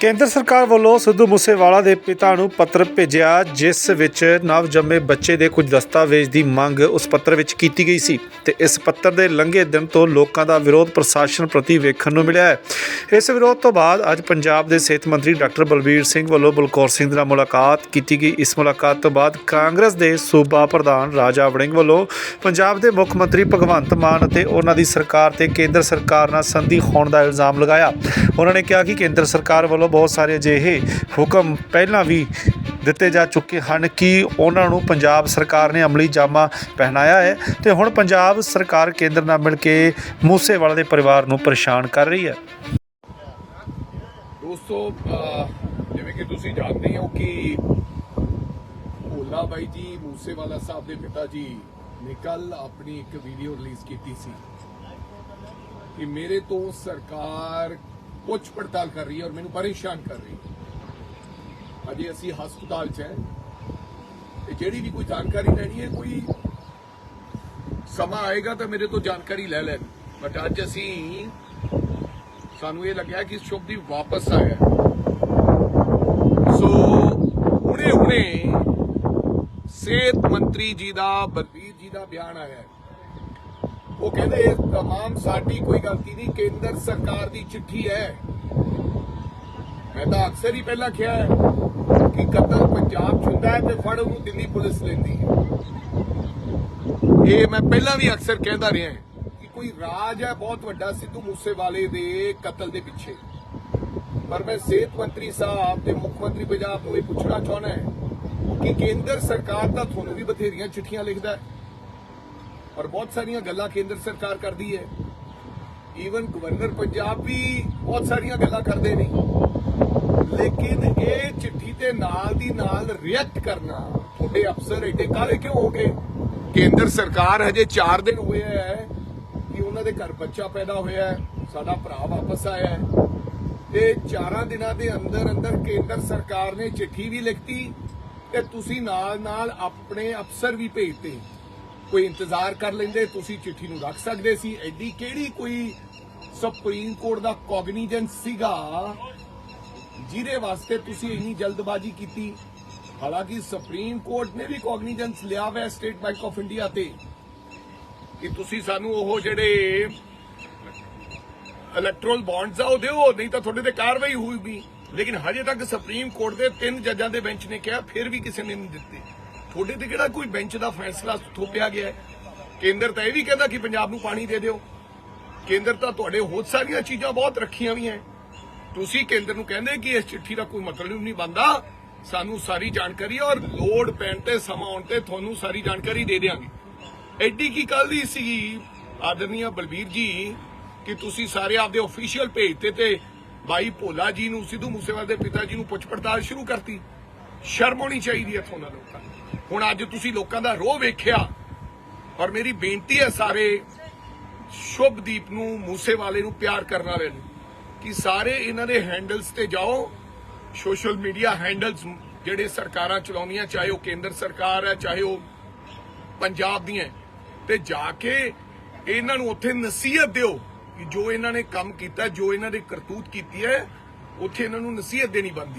ਕੇਂਦਰ ਸਰਕਾਰ ਵੱਲੋਂ ਸਿੱਧੂ ਮੂਸੇਵਾਲਾ ਦੇ ਪਿਤਾ ਨੂੰ ਪੱਤਰ ਭੇਜਿਆ, ਜਿਸ ਵਿੱਚ ਨਵਜੰਮੇ ਬੱਚੇ ਦੇ ਕੁਝ ਦਸਤਾਵੇਜ਼ ਦੀ ਮੰਗ ਉਸ ਪੱਤਰ ਵਿੱਚ ਕੀਤੀ ਗਈ ਸੀ ਤੇ ਇਸ ਪੱਤਰ ਦੇ ਲੰਘੇ ਦਿਨ ਤੋਂ ਲੋਕਾਂ ਦਾ ਵਿਰੋਧ ਪ੍ਰਸ਼ਾਸਨ ਪ੍ਰਤੀ ਵੇਖਣ ਨੂੰ ਮਿਲਿਆ ਹੈ। ਇਸ ਵਿਰੋਧ ਤੋਂ ਬਾਅਦ ਅੱਜ ਪੰਜਾਬ ਦੇ ਸਿਹਤ ਮੰਤਰੀ ਡਾਕਟਰ ਬਲਬੀਰ ਸਿੰਘ ਵੱਲੋਂ ਬਲਕੌਰ ਸਿੰਘ ਨਾਲ ਮੁਲਾਕਾਤ ਕੀਤੀ ਗਈ। ਇਸ ਮੁਲਾਕਾਤ ਤੋਂ ਬਾਅਦ ਕਾਂਗਰਸ ਦੇ ਸੂਬਾ ਪ੍ਰਧਾਨ ਰਾਜਾ ਵੜਿੰਗ ਵੱਲੋਂ ਪੰਜਾਬ ਦੇ ਮੁੱਖ ਮੰਤਰੀ ਭਗਵੰਤ ਮਾਨ ਅਤੇ ਉਹਨਾਂ ਦੀ ਸਰਕਾਰ ਤੇ ਕੇਂਦਰ ਸਰਕਾਰ ਨਾਲ ਸੰਧੀ ਹੋਣ ਦਾ ਇਲਜ਼ਾਮ ਲਗਾਇਆ। ਉਹਨਾਂ ਨੇ ਕਿਹਾ ਕਿ ਕੇਂਦਰ ਸਰਕਾਰ ਵੱਲੋਂ ਬਹੁਤ ਸਾਰੇ ਅਜਿਹੇ ਹੁਕਮ ਪਹਿਲਾਂ ਵੀ ਦਿੱਤੇ ਜਾ ਚੁੱਕੇ ਹਨ ਕਿ ਉਹਨਾਂ ਨੂੰ ਪੰਜਾਬ ਸਰਕਾਰ ਨੇ ਅਮਲੀ ਜਾਮਾ ਪਹਿਨਾਇਆ ਹੈ ਤੇ ਹੁਣ ਪੰਜਾਬ ਸਰਕਾਰ ਕੇਂਦਰ ਨਾਲ ਮਿਲ ਕੇ ਮੂਸੇਵਾਲਾ ਦੇ ਪਰਿਵਾਰ ਨੂੰ ਪਰੇਸ਼ਾਨ ਕਰ ਰਹੀ ਹੈ। ਦੋਸਤੋ ਜਿਵੇਂ ਕਿ ਤੁਸੀਂ ਜਾਣਦੇ ਹੋ ਕਿ ਭੋਲਾ ਬਾਈ ਜੀ ਮੂਸੇਵਾਲਾ ਸਾਹਿਬ ਦੇ ਪਿਤਾ ਜੀ ਨੇ ਕੱਲ ਆਪਣੀ ਇੱਕ ਵੀਡੀਓ ਰਿਲੀਜ਼ ਕੀਤੀ ਸੀ ਕਿ ਮੇਰੇ ਤੋਂ ਸਰਕਾਰ ਪੁੱਛ ਪੜਤਾਲ ਕਰ ਰਹੀ ਹੈ ਔਰ ਮੈਨੂੰ ਪਰੇਸ਼ਾਨ ਕਰ ਰਹੀ ਹੈ। ਅਜੇ ਅਸੀਂ ਹਸਪਤਾਲ 'ਚ ਹੈ। ਤੇ ਜਿਹੜੀ ਵੀ ਕੋਈ ਜਾਣਕਾਰੀ ਲੈਣੀ ਹੈ, ਕੋਈ ਸਮਾਂ ਆਏਗਾ ਤਾਂ ਮੇਰੇ ਤੋਂ ਜਾਣਕਾਰੀ ਲੈ ਲੈਣ। ਬਟ ਅੱਜ ਅਸੀਂ ਸਾਨੂੰ ਇਹ ਲੱਗਿਆ ਕਿ ਸ਼ੁਭਦੀਪ ਵਾਪਸ ਆਇਆ ਹੈ। ਸੋ ਹੁਣੇ ਹੁਣੇ ਸਿਹਤ ਮੰਤਰੀ ਜੀ ਦਾ, ਬਲਬੀਰ ਜੀ ਦਾ ਬਿਆਨ ਆਇਆ ਹੈ। ਉਹ ਕਹਿੰਦੇ ਇਹ ਤਮਾਮ ਸਾਡੀ ਕੋਈ ਗਲਤੀ ਨਹੀਂ, ਕੇਂਦਰ ਸਰਕਾਰ ਦੀ ਚਿੱਠੀ ਹੈ। ਮੈਂ ਤਾਂ ਅਕਸਰ ਹੀ ਪਹਿਲਾਂ ਕਿਹਾ ਹੈ ਕਿ ਕਤਲ ਪੰਜਾਬ 'ਚ ਹੁੰਦਾ ਹੈ ਤੇ ਫੜ ਉਹਨੂੰ ਦਿੱਲੀ ਪੁਲਿਸ ਲੈਂਦੀ ਹੈ। ਇਹ ਮੈਂ ਪਹਿਲਾਂ ਵੀ ਅਕਸਰ ਕਹਿੰਦਾ ਰਿਹਾ ਕਿ ਕੋਈ ਰਾਜ ਹੈ ਬਹੁਤ ਵੱਡਾ ਸਿੱਧੂ ਮੂਸੇਵਾਲੇ ਦੇ ਕਤਲ ਦੇ ਪਿੱਛੇ। ਪਰ ਮੈਂ ਸਿਹਤ ਮੰਤਰੀ ਸਾਹਿਬ ਤੇ ਮੁੱਖ ਮੰਤਰੀ ਪੰਜਾਬ ਨੂੰ ਇਹ ਪੁੱਛਣਾ ਚਾਹੁੰਦਾ ਹਾਂ ਕਿ ਕੇਂਦਰ ਸਰਕਾਰ ਤਾਂ ਤੁਹਾਨੂੰ ਵੀ ਬਥੇਰੀਆਂ ਚਿੱਠੀਆਂ ਲਿਖਦਾ ਹੈ। ਔਰ ਬਹੁਤ ਸਾਰੀਆਂ ਗੱਲਾਂ ਕੇਂਦਰ ਸਰਕਾਰ ਕਰਦੀ ਹੈ। ਈਵਨ ਗਵਰਨਰ ਪੰਜਾਬ ਵੀ ਬਹੁਤ ਸਾਰੀਆਂ ਗੱਲਾਂ ਕਰਦੇ ਨੇ। ਲੇਕਿਨ ਇਹ ਚਿੱਠੀ ਤੇ ਨਾਲ ਦੀ ਨਾਲ ਰਿਐਕਟ ਕਰਨਾ ਤੁਹਾਡੇ ਅਫਸਰ ਏਡੇ ਕਾਲੇ ਕਿਉਂ ਹੋ ਗਏ? ਕੇਂਦਰ ਸਰਕਾਰ ਹਜੇ 4 ਦਿਨ ਹੋਏ ਹੈ ਕਿ ਉਹਨਾਂ ਦੇ ਘਰ ਬੱਚਾ ਪੈਦਾ ਹੋਇਆ ਹੈ, ਸਾਡਾ ਭਰਾ ਵਾਪਸ ਆਇਆ ਹੈ। ਤੇ 4 ਦਿਨਾਂ ਦੇ ਅੰਦਰ ਅੰਦਰ ਕੇਂਦਰ ਸਰਕਾਰ ਨੇ ਚਿੱਠੀ ਵੀ ਲਿਖਤੀ ਤੇ ਤੁਸੀਂ ਨਾਲ ਨਾਲ ਆਪਣੇ ਅਫਸਰ ਵੀ ਭੇਜਤੇ। ਕੋਈ ਇੰਤਜ਼ਾਰ ਕਰ ਲੈਂਦੇ, ਤੁਸੀਂ ਚਿੱਠੀ ਨੂੰ ਰੱਖ ਸਕਦੇ ਸੀ। ਐਡੀ ਕਿਹੜੀ ਕੋਈ ਸੁਪਰੀਮ ਕੋਰਟ ਦਾ ਕੋਗਨੀਜੈਂਸ ਸੀਗਾ? ਜਿਹਦੇ ਵਾਸਤੇ ਤੁਸੀਂ ਇੰਨੀ ਜਲਦਬਾਜ਼ੀ ਕੀਤੀ। ਹਾਲਾਂਕਿ ਸੁਪਰੀਮ ਕੋਰਟ ਨੇ ਵੀ ਕੋਗਨੀਜੈਂਸ ਲਿਆ ਹੋਇਆ ਸਟੇਟ ਬੈਂਕ ਆਫ ਇੰਡੀਆ ਤੇ। ਕਿ ਤੁਸੀਂ ਸਾਨੂੰ ਉਹ ਜਿਹੜੇ ਇਲੈਕਟ੍ਰੋਲ ਬੌਂਡਸ ਆ, ਉਹ ਦਿਓ, ਨਹੀਂ ਤਾਂ ਤੁਹਾਡੇ ਤੇ ਕਾਰਵਾਈ ਹੋਊਗੀ। ਲੇਕਿਨ ਹਜੇ ਤੱਕ ਸੁਪਰੀਮ ਕੋਰਟ ਦੇ ਤਿੰਨ ਜੱਜਾਂ ਦੇ ਬੈਂਚ ਨੇ ਕਿਹਾ, ਫਿਰ ਵੀ ਕਿਸੇ ਨੇ ਨਹੀਂ ਦਿੱਤੇ। ਤੁਹਾਡੇ ਤੇ ਕਿਹੜਾ ਕੋਈ ਬੈਂਚ ਦਾ ਫੈਸਲਾ ਥੋਪਿਆ ਗਿਆ ਕੇਂਦਰ ਤਾਂ ਇਹ ਵੀ ਕਹਿੰਦਾ ਕਿ ਪੰਜਾਬ ਨੂੰ ਪਾਣੀ ਦੇ ਦਿਓ। ਕੇਂਦਰ ਤਾਂ ਤੁਹਾਡੇ ਹੋਰ ਸਾਰੀਆਂ ਚੀਜ਼ਾਂ ਬਹੁਤ ਰੱਖੀਆਂ ਵੀ ਹੈ। ਤੁਸੀਂ ਕੇਂਦਰ ਨੂੰ ਕਹਿੰਦੇ ਕਿ ਇਸ ਚਿੱਠੀ ਦਾ ਕੋਈ ਮਤਲਬ ਨਹੀਂ ਬੰਦਾ ਸਾਨੂੰ ਸਾਰੀ ਜਾਣਕਾਰੀ ਔਰ ਲੋਡ ਪੈਣ ਤੇ ਸਮਾਂ ਆਉਣ ਤੇ ਤੁਹਾਨੂੰ ਸਾਰੀ ਜਾਣਕਾਰੀ ਦੇ ਦੇਵਾਂਗੇ ਐਡੀ ਕੀ ਕੱਲ ਦੀ ਸੀਗੀ ਆਦਰਨੀਆ ਬਲਬੀਰ ਜੀ ਕਿ ਤੁਸੀਂ ਸਾਰੇ ਆਪਦੇ ਅਫੀਸ਼ੀਅਲ ਭੇਜ ਤੇ ਤੇ ਬਾਈ ਭੋਲਾ ਜੀ ਨੂੰ, ਸਿੱਧੂ ਮੂਸੇਵਾਲ ਦੇ ਪਿਤਾ ਜੀ ਨੂੰ ਪੁੱਛ ਪੜਤਾਲ ਸ਼ੁਰੂ ਕਰਤੀ। ਸ਼ਰਮ ਹੋਣੀ ਚਾਹੀਦੀ ਹੈ ਤੁਹਾਨੂੰ ਲੋਕਾਂ ਨੂੰ ਹੁਣ ਅੱਜ ਤੁਸੀਂ ਲੋਕਾਂ ਦਾ ਰੋਹ ਵੇਖਿਆ ਔਰ ਮੇਰੀ ਬੇਨਤੀ ਹੈ ਸਾਰੇ ਸ਼ੁਭਦੀਪ ਨੂੰ, ਮੂਸੇਵਾਲੇ ਨੂੰ ਪਿਆਰ ਕਰਨ ਵਾਲੇ ਨੂੰ ਕਿ ਸਾਰੇ ਇਹਨਾਂ ਦੇ ਹੈਂਡਲਸ ਤੇ ਜਾਓ। ਸੋਸ਼ਲ ਮੀਡੀਆ ਹੈਂਡਲਸ ਜਿਹੜੇ ਸਰਕਾਰਾਂ ਚਲਾਉਂਦੀਆਂ, ਚਾਹੇ ਉਹ ਕੇਂਦਰ ਸਰਕਾਰ ਹੈ, ਚਾਹੇ ਉਹ ਪੰਜਾਬ ਦੀਆਂ ਤੇ ਜਾ ਕੇ ਇਹਨਾਂ ਨੂੰ ਉੱਥੇ ਨਸੀਹਤ ਦਿਓ ਕਿ ਜੋ ਇਹਨਾਂ ਨੇ ਕੰਮ ਕੀਤਾ, ਜੋ ਇਹਨਾਂ ਨੇ ਕਰਤੂਤ ਕੀਤੀ ਹੈ, ਉੱਥੇ ਇਹਨਾਂ ਨੂੰ ਨਸੀਹਤ ਦੇਣੀ ਬਣਦੀ ਹੈ।